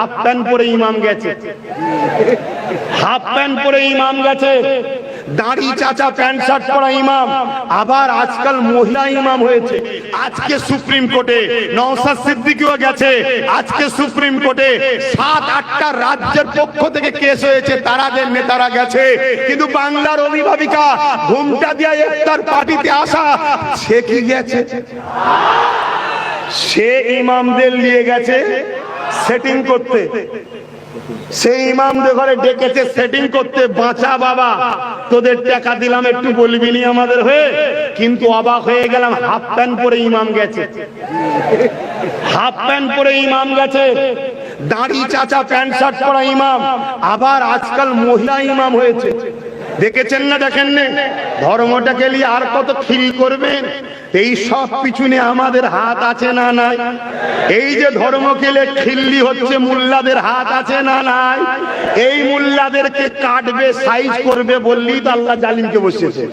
Half pant পরে চাচা, pant, shirt পরা ইমাম। আবার মহিলা ইমাম হয়েছে। আজকে সুপ্রিম কোর্টে সুপ্রিম কোর্টে সাত, আটটা রাজ্যের পক্ষ থেকে কেস হয়েছে তারাদের নেতারা গেছে। কিন্তু বাংলার অভিভাবিকা ঘুমটা দিয়ে একটার পার্টিতে আসা, সে কি গেছে? সে ইমামদের নিয়ে গেছে। সেটিং করতে। সেই ইমামদের ঘরে ডেকেছে সেটিং করতে, বাঁচা বাবা, তোদের টাকা দিলাম, একটু বলবি নি আমাদের হয়ে? কিন্তু অবাক হয়ে গেলাম হাফ প্যান্ট পরে ইমাম গেছে। হাফ প্যান্ট পরে ইমাম গেছে। দাড়ি, চাচা, প্যান্ট, শার্ট পরা ইমাম। আবার আজকাল মহিলা ইমাম হয়েছে। দেখেছেন না, দেখেন ধর্মটা ধর্মটাকে নিয়ে আর কত খিল করবেন? এই সব পিছনে আমাদের হাত আছে না নাই? এই যে ধর্ম কেলে খিল্লি হচ্ছে, মুল্লাদের হাত আছে না নাই? এই মুল্লাদেরকে কাটবে, সাইজ করবে বললি তো আল্লাহ জালিমকে বসেছে